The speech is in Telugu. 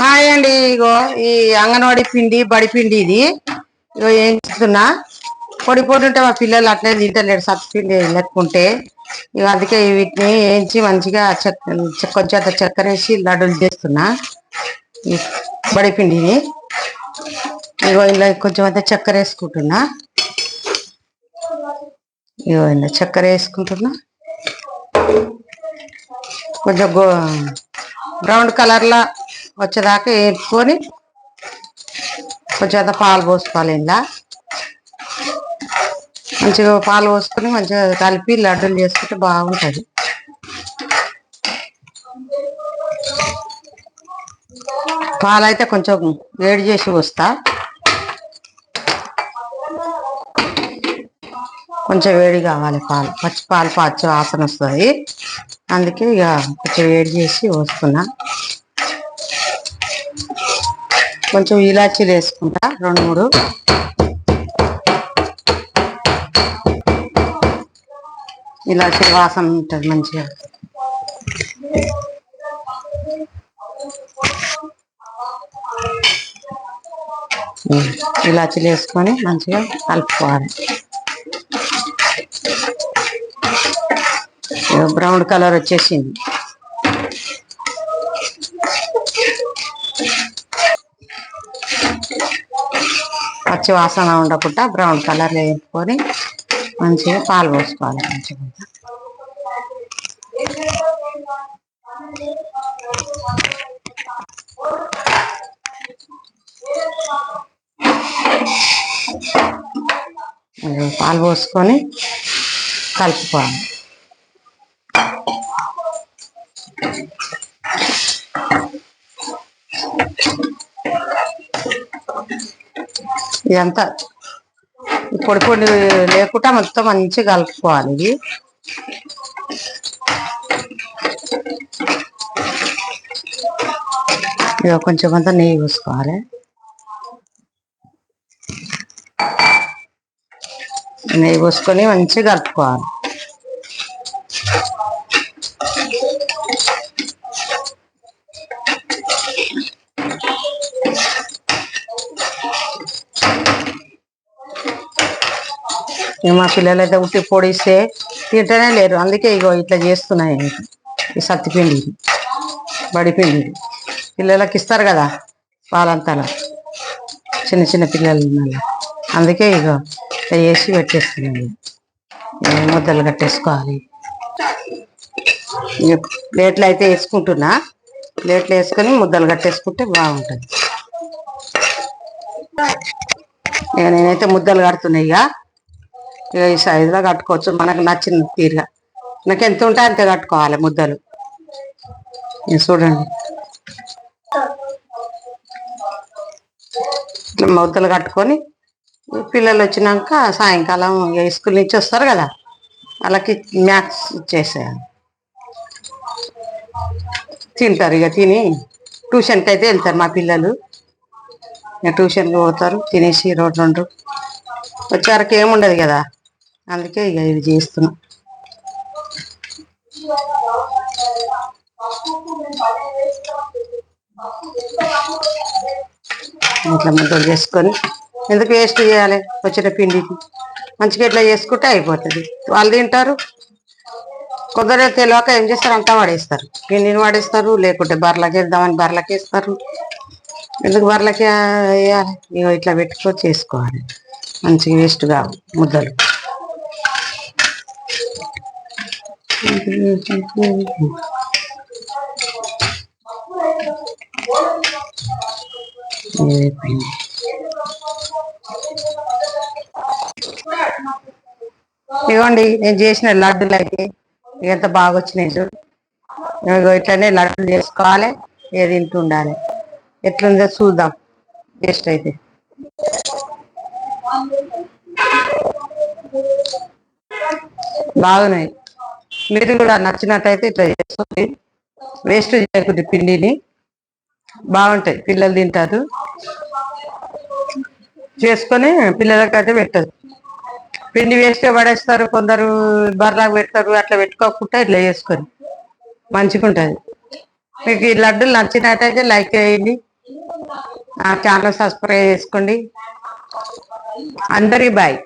హాయ్ అండి ఇగో ఈ అంగన్వాడి పిండి బడి పిండి ఇది. ఇగో ఏం చేస్తున్నా? పొడి పొడి ఉంటే మా పిల్లలు అట్లే తింటలేడు సత్తు పిండి లెక్కుంటే. ఇక అందుకే వీటిని వేయించి మంచిగా చెక్క కొంచెం అంత చక్కెర వేసి లడ్డూలు చేస్తున్నా. ఈ బడి పిండిని. ఇగో ఇలా కొంచెం అంత చక్కెర వేసుకుంటున్నా ఇగో ఇలా చక్కెర వేసుకుంటున్నా కొంచెం గో బ్రౌన్ కలర్లో వచ్చేదాకా వేపుకొని కొంచెం పాలు పోసుకోవాలి ఇలా మంచిగా పాలు పోసుకొని మంచిగా కలిపి లడ్డూలు చేసుకుంటే బాగుంటుంది. పాలు అయితే కొంచెం వేడి చేసి పోస్తా. కొంచెం వేడి కావాలి పాలు. పచ్చి పాలు పచ్చి వాసన వస్తుంది. అందుకే ఇక కొంచెం వేడి చేసి పోస్తున్నా కొంచెం ఇలాచీలు వేసుకుంటా రెండు మూడు. ఇలాచీ వాసన ఉంటుంది మంచిగా. ఇలాచీలు వేసుకొని మంచిగా కలుపుకోవాలి. బ్రౌన్ కలర్ వచ్చేసింది. పచ్చి వాసన ఉండకుండా బ్రౌన్ కలర్లో వేసుకొని మంచిగా పాలు పోసుకోవాలి మంచిగా. పాలు పోసుకొని కలుపుకోవాలి. ఇదంతా పొడి పొడి లేకుండా మొత్తం మంచిగా కలుపుకోవాలి. ఇది ఇక కొంచెం అంతా నెయ్యి పోసుకోవాలి. నెయ్యి పోసుకొని మంచిగా కలుపుకోవాలి. మా పిల్లలు అయితే ఉట్టి పొడిస్తే తింటనే లేరు. అందుకే ఇగో ఇట్లా చేస్తున్నాయి. ఈ సత్తిపిండి బడిపిండి పిల్లలకి ఇస్తారు కదా పాలంతాలో. చిన్న చిన్న పిల్లలు అందుకే ఇగో ఇట్లా చేసి పెట్టేస్తున్నాను. ముద్దలు కట్టేసుకోవాలి. ప్లేట్లు అయితే వేసుకుంటున్నా. ప్లేట్లు వేసుకొని ముద్దలు కట్టేసుకుంటే బాగుంటుంది. నేనైతే ముద్దలు కడుతున్నాయి ఇక ఈ సైజులో కట్టుకోవచ్చు. మనకు నచ్చిన తీరుగా. నాకు ఎంత ఉంటే అంతే కట్టుకోవాలి ముద్దలు. చూడండి. ఇట్లా ముద్దలు కట్టుకొని పిల్లలు వచ్చినాక సాయంకాలం ఇక స్కూల్ నుంచి వస్తారు కదా వాళ్ళకి మ్యాథ్స్ ఇచ్చేసేయాలి. తింటారు ఇక తిని ట్యూషన్కి అయితే వెళ్తారు మా పిల్లలు. ఇక ట్యూషన్కి పోతారు తినేసి రోడ్డు రెండు వచ్చేవరకు ఏముండదు కదా. అందుకే ఇక ఇది చేస్తున్నా. ఇట్లా ముద్దలు చేసుకొని ఎందుకు వేస్ట్ చేయాలి? వచ్చిన పిండికి. మంచిగా ఇట్లా చేసుకుంటే అయిపోతుంది. వాళ్ళు తింటారు. కొందరు తెలియక ఏం చేస్తారు? అంతా వాడేస్తారు. పిండిని వాడేస్తారు. లేకుంటే బర్లకి వేద్దామని బర్లకి వేస్తారు. ఎందుకు బర్లకి వేయాలి? ఇగో ఇట్లా పెట్టుకొని చేసుకోవాలి. మంచిగా వేస్ట్ కావు ముద్దలు. ఇవ్వండి ఇదిగోండి నేను చేసిన లడ్డూలు అయితే ఎంత బాగా వచ్చినాయి చూడు. ఇట్లానే ఇట్లనే చేసుకోవాలి ఏది తింటుండాలి. ఎట్లుందో చూద్దాం టేస్ట్ అయితే. బాగున్నాయి. మీరు కూడా నచ్చినట్టయితే ఇట్లా చేసుకోండి. వేస్ట్ చేయకుండా పిండిని. బాగుంటాయి పిల్లలు తింటారు. చేసుకొని పిల్లలకి అయితే పెట్టదు పిండి వేస్తే పడేస్తారు కొందరు బర్రాకు పెడతారు అట్లా పెట్టుకోకుండా ఇట్లా చేసుకొని. మంచిగా ఉంటుంది మీకు ఈ లడ్డూలు నచ్చినట్టయితే లైక్ చేయండి. ఆ ఛానల్ సబ్స్క్రైబ్ చేసుకోండి. అందరి బాయ్.